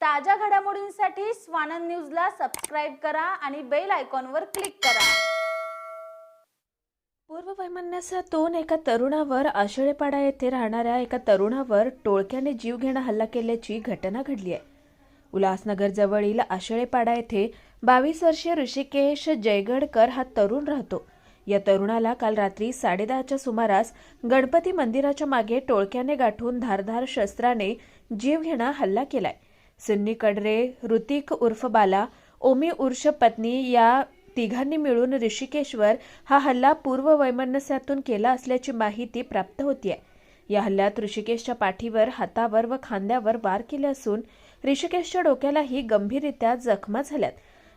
ताज्या घडामोडींसाठी स्वानंद न्यूजला सबस्क्राईब करा आणि बेल आयकॉनवर क्लिक करा. पूर्ववैमनस्यातून एका तरुणावर आषळेपाडा येथे राहणाऱ्या एका तरुणावर टोळक्याने जीवघेणा हल्ला केल्याची घटना घडली आहे. उल्हासनगर जवळील आषळेपाडा येथे बावीस वर्षीय ऋषिकेश जयगडकर हा तरुण राहतो. या तरुणाला काल रात्री साडेदहाच्या सुमारास गणपती मंदिराच्या मागे टोळक्याने गाठून धारधार शस्त्राने जीवघेणा हल्ला केलाय. सिन्नी कडरे ऋतिक उर्फ बाला ओमी उर्ष पत्नी या तिघांनी मिळून ऋषिकेशवर हा हल्ला पूर्व वैमनस्यातून केला असल्याची माहिती प्राप्त होतीये. या हल्ल्यात ऋषिकेशच्या पाठीवर हातावर व खांद्यावर वार केले असून ऋषिकेशच्या डोक्यालाही गंभीररित्या जखमा झाल्यात.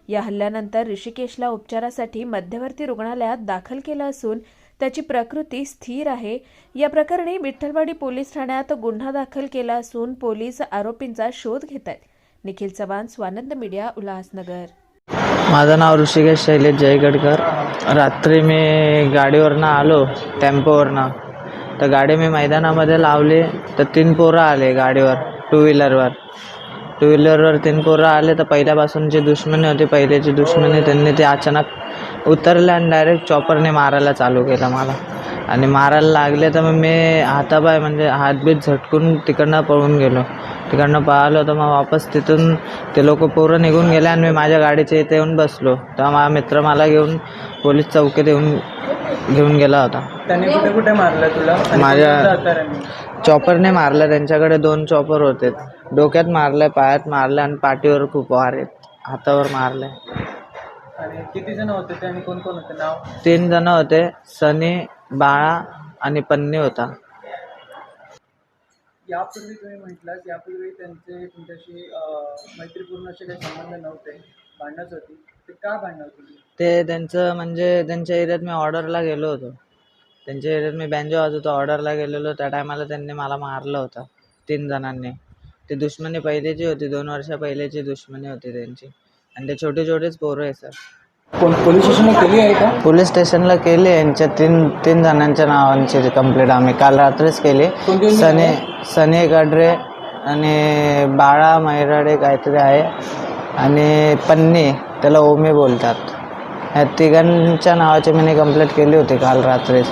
या हल्ल्यानंतर ऋषिकेशला उपचारासाठी मध्यवर्ती रुग्णालयात दाखल केलं असून त्याची प्रकृती स्थिर आहे. या प्रकरणी विठ्ठलवाडी पोलीस ठाण्यात गुन्हा दाखल केला असून पोलीस आरोपींचा शोध घेत आहेत. निखिल चव्हाण स्वानंद मीडिया उल्हासनगर. माझं नाव ऋषिकेश शैलेश जयगडकर रात्री मी गाडीवरनं आलो टेम्पोवरनं. तर गाडी मी मैदानामध्ये लावली तर तीन पोरं आले गाडीवर टू व्हीलरवर टू व्हीलरवर तीन पोरं आले तर पहिल्यापासून जी दुश्मनी होती पहिल्याची दुश्मनी त्यांनी ते अचानक उतरले आणि डायरेक्ट चॉपरने मारायला चालू केलं मला. आणि मारायला लागले तर मग मी हातापाय म्हणजे हातबीत झटकून तिकडनं पळून गेलो. तिकडनं पळालो तर मग वापस तिथून ते लोक पोरं निघून गेले आणि मी माझ्या गाडीच्या इथे येऊन बसलो. तेव्हा माझा मित्र मला घेऊन पोलीस चौकीत येऊन घेऊन गेला होता. त्याने कुठे कुठे मारलं तुला? माझ्या-? चॉपरने मारलं. त्यांच्याकडे दोन चॉपर होते. डोक्यात मारलंय पायात मारलं आणि पाठीवर खूप वार आहेत. हातावर मारलंय. आणि किती जण होते ते आणि कोण कोण होते? नाव? तीन जण होते. सनी बाळा आणि पन्नी होता. यापूर्वी तुम्ही म्हटलात यापूर्वी त्यांचे तुमच्याशी अं, मैत्रीपूर्ण असे काही संबंध नव्हते. भांडणच होती. ते का भांडणं होती? ते त्यांचं म्हणजे त्यांच्या एरियात मी ऑर्डरला गेलो होतो. त्यांच्या एरियात मी बँजो वाजवतो ऑर्डरला गेलेलो. त्या टायमाला त्यांनी मला मारलं होतं. तीन जणांनी. ती दुश्मनी पहिलीची होती. दोन वर्षा पहिल्याची दुश्मनी होती त्यांची. आणि ते छोटे छोटेच पोरं आहे सर कोण पोलीस स्टेशनला केली आहे का? पोलीस स्टेशनला केली यांच्या तीन तीन जणांच्या नावांची कंप्लेंट आम्ही काल रात्रीच केली. कोणती सनी सनी गडरे आणि बाळा मैराडे काहीतरी आहे. आणि पन्नी त्याला ओमी बोलतात. या तिघांच्या नावाची मी कंप्लेंट केली होती काल रात्रीच.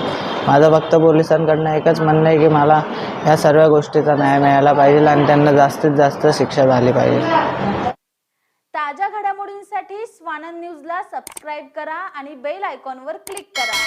माझं फक्त पोलिसांकडनं एकच म्हणणं आहे की मला या सर्व गोष्टीचा न्याय मिळायला पाहिजे आणि त्यांना जास्तीत जास्त शिक्षा झाली पाहिजे. घडामोडींसाठी स्वानंद न्यूजला सबस्क्राईब करा आणि बेल आयकॉनवर क्लिक करा.